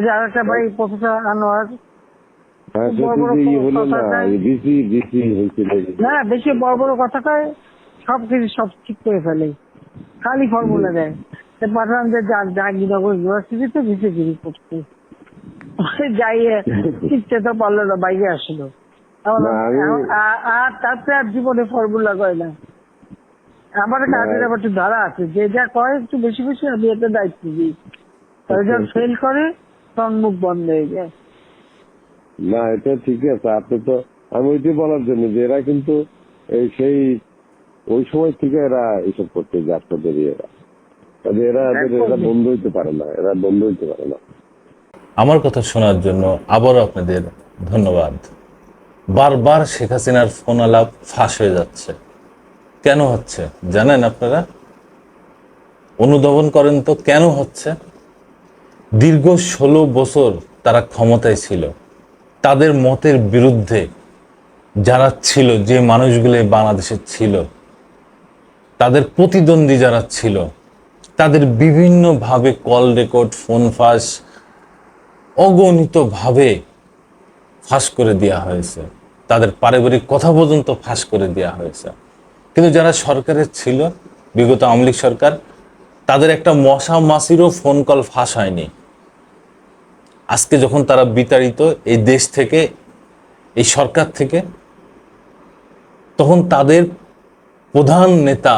যে আরেকটা ভাই প্রফেসর আনোয়ার হ্যাঁ না? বেশি বড় বড় কথা কয় সব কিছু সব ঠিক করে ফেলে। খালি ফর্মুলা দেয়। পাঠালাম যে যা- জাহাঙ্গীরনগর ইউনিভার্সিটিতে বিসিগিরি করতে যাইয়ে শিখতে তো পারল না বাইরে আসলো। আর তারপরে আর জীবনে ফর্মুলা কয় না। আমার কাজের। আবার একটু ধারা আছে যে যা কয় একটু বেশি বেশি আমি এতে দায়িত্ব দিই। যখন আচ্ছা। ফেল করে মুখ বন্ধ হয়ে যায়। না এটা ঠিক আছে। আপনি তো আমি ওইটাই বলার জন্য যে এরা কিন্তু এই সেই ওই সময় থেকে এরা এসব করতে আপনাদের এরা তবে এরা এদের- এরা বন্ধ হইতে পারে না এরা বন্ধ হইতে পারে না। আমার কথা শোনার জন্য আবারও আপনাদের ধন্যবাদ। বারবার শেখ হাসিনার ফোন আলাপ ফাঁস হয়ে যাচ্ছে। কেন হচ্ছে? জানেন আপনারা? অনুধাবন করেন তো কেন হচ্ছে? দীর্ঘ ষোলো বছর তারা ক্ষমতায় ছিল। তাদের মতের বিরুদ্ধে যারা ছিল, যে মানুষগুলো বাংলাদেশে ছিল, তাদের প্রতিদ্বন্দ্বী যারা ছিল, তাদের বিভিন্নভাবে কল রেকর্ড, ফোন ফাঁস, অগণিতভাবে ফাঁস করে দেওয়া হয়েছে। তাদের পারিবারিক কথা পর্যন্ত ফাঁস করে দেওয়া হয়েছে। কিন্তু যারা সরকারের ছিল, বিগত আওয়ামী সরকার, তাদের একটা মশা মাসিরও ফোন কল ফাঁস হয়নি। আজকে যখন তারা বিতাড়িত এই দেশ থেকে, এই সরকার থেকে, তখন তাদের প্রধান নেতা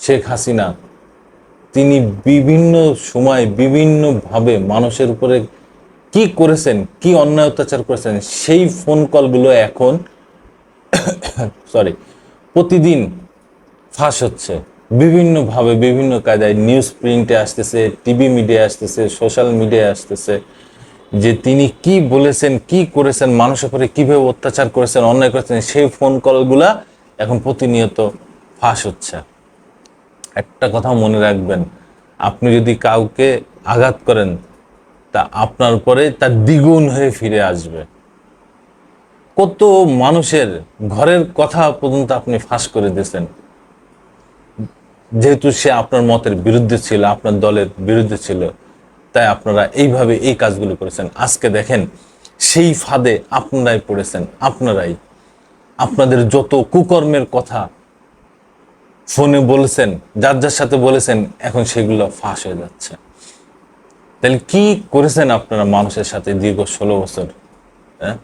শেখ হাসিনা, তিনি বিভিন্ন সময় বিভিন্নভাবে মানুষের উপরে কি করেছেন, কি অন্যায় অত্যাচার করেছেন, সেই ফোন কলগুলো এখন সরি প্রতিদিন ফাঁস হচ্ছে। বিভিন্নভাবে বিভিন্ন কায়দায় নিউজ প্রিন্টে আসতেছে টিভি মিডিয়ায় আসতেছে সোশ্যাল মিডিয়ায় আসতেছে, যে তিনি কি বলেছেন, কি করেছেন, মানুষের উপরে কীভাবে অত্যাচার করেছেন, অন্যায় করেছেন, সেই ফোন কলগুলা এখন প্রতিনিয়ত ফাঁস হচ্ছে। একটা কথা মনে রাখবেন, আপনি যদি কাউকে আঘাত করেন, তা আপনার পরে তার দ্বিগুণ হয়ে ফিরে আসবে। কত মানুষের ঘরের কথা পর্যন্ত আপনি ফাঁস করে দিয়েছেন। যেহেতু সে আপনার মতের বিরুদ্ধে ছিল, আপনার দলের বিরুদ্ধে ছিল, তাই আপনারা এইভাবে এই কাজগুলো করেছেন। আজকে দেখেন, সেই ফাঁদে আপনারাই পড়েছেন, আপনারাই। আপনাদের যত কুকর্মের কথা ফোনে বলেছেন, যার যার সাথে বলেছেন, এখন সেগুলো ফাঁস হয়ে যাচ্ছে। তাহলে কি করেছেন আপনারা মানুষের সাথে দীর্ঘ ষোলো বছর হ্যাঁ?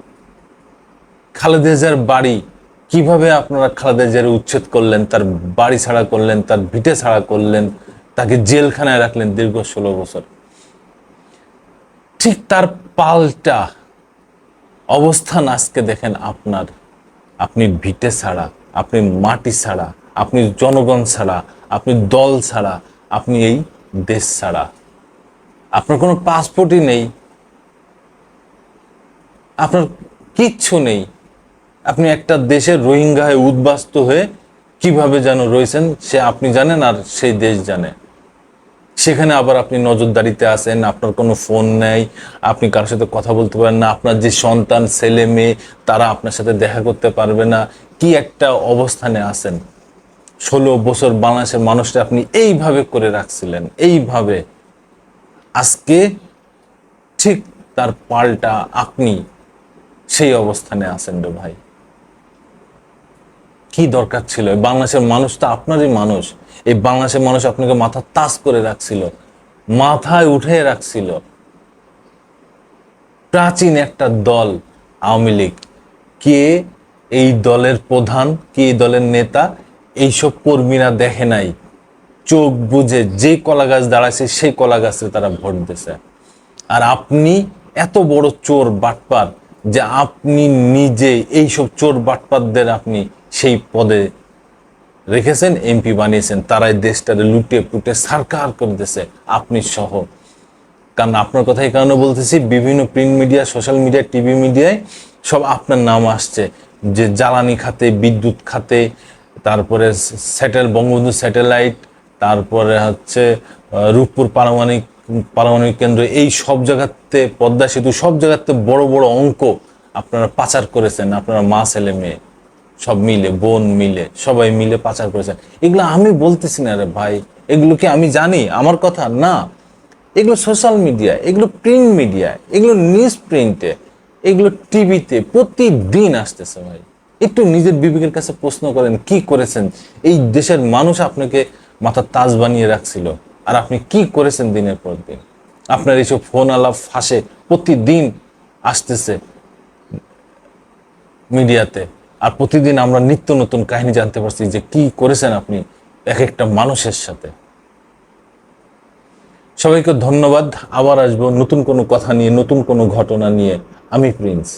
খালেদা বাড়ি কীভাবে আপনারা খালেদা উচ্ছেদ করলেন, তার বাড়ি ছাড়া করলেন, তার ভিটে ছাড়া করলেন, তাকে জেলখানায় রাখলেন দীর্ঘ ষোলো বছর? ঠিক তার পাল্টা অবস্থান আজকে দেখেন আপনার। আপনি ভিটে ছাড়া, আপনি মাটি ছাড়া, আপনি জনগণ ছাড়া, আপনি দল ছাড়া, আপনি এই দেশ ছাড়া। আপনার কোনো পাসপোর্টই নেই। আপনার কিচ্ছু নেই। আপনি একটা দেশের রোহিঙ্গা হয়ে উদ্বাস্ত হয়ে কীভাবে যেন রয়েছেন, সে আপনি জানেন আর সেই দেশ জানে। সেখানে আবার আপনি নজরদারিতে আছেন, আপনার কোনো ফোন নেই, আপনি কারোর সাথে কথা বলতে পারেন না, আপনার যে সন্তান, ছেলে, মেয়ে, তারা আপনার সাথে দেখা করতে পারবে না। কি একটা অবস্থানে আছেন? ষোলো বছর বাংলাদেশের মানুষটা আপনি এইভাবে করে রাখছিলেন, এইভাবে। আজকে ঠিক তার পাল্টা আপনি সেই অবস্থানে আছেন রে ভাই। কি দরকার ছিল? বাংলাদেশের মানুষ তো আপনারই মানুষ। এই বাংলাদেশের মানুষ আপনাকে মাথা তাস করে রাখছিল, মাথায় উঠে রাখছিল। প্রাচীন একটা দল, আওয়ামী লীগ। কে এই দলের প্রধান, কে এই দলের নেতা, এইসব কর্মীরা দেখে নাই। চোখ বুঝে যে কলা গাছ দাঁড়াচ্ছে সেই কলা গাছে তারা ভোট দিছে। আর আপনি এত বড় চোর, বাটপার যে আপনি নিজে এইসব চোর বাটপাতদের আপনি সেই পদে রেখেছেন এমপি বানিয়েছেন, তারাই দেশটারে লুটে পুটে সরকার করে দিয়েছে। আপনি সহ। কারণ আপনার কথা এই কারণে বলতেছি, বিভিন্ন print media social media TV মিডিয়ায় সব আপনার নাম আসছে। যে জ্বালানি খাতে, বিদ্যুৎ খাতে, তারপরে স্যাটেল বঙ্গবন্ধু স্যাটেলাইট তারপরে হচ্ছে রূপপুর পারমাণবিক পারমাণবিক কেন্দ্র, এই সব জায়গাতে পদ্মা সেতু, সব জায়গাতে বড় বড় অঙ্ক আপনারা পাচার করেছেন, আপনারা মা, ছেলে, মেয়ে, সব মিলে, বোন মিলে, সবাই মিলে পাচার করেছেন। এগুলো আমি বলতেছি না রে ভাই, এগুলো কি আমি জানি? আমার কথা না। এগুলো সোশ্যাল মিডিয়া, এগুলো প্রিন্ট মিডিয়া, এগুলো নিউজ প্রিন্টে, এগুলো টিভিতে প্রতিদিন আসতেছে ভাই। একটু নিজের বিবেকের কাছে প্রশ্ন করেন, কি করেছেন? এই দেশের মানুষ আপনাকে মাথার তাজ বানিয়ে রাখছিল। আর আপনি কি করেছেন দিনের পর দিন? আপনার এইসব ফোন আলাপ ফাঁসে প্রতিদিন আসতেছে মিডিয়াতে। আর প্রতিদিন আমরা নিত্য নতুন কাহিনী জানতে পারছি যে কি করেছেন আপনি এক একটা মানুষের সাথে। সবাইকে ধন্যবাদ। আবার আসব নতুন কোনো কথা নিয়ে, নতুন কোনো ঘটনা নিয়ে। আমি প্রিন্স।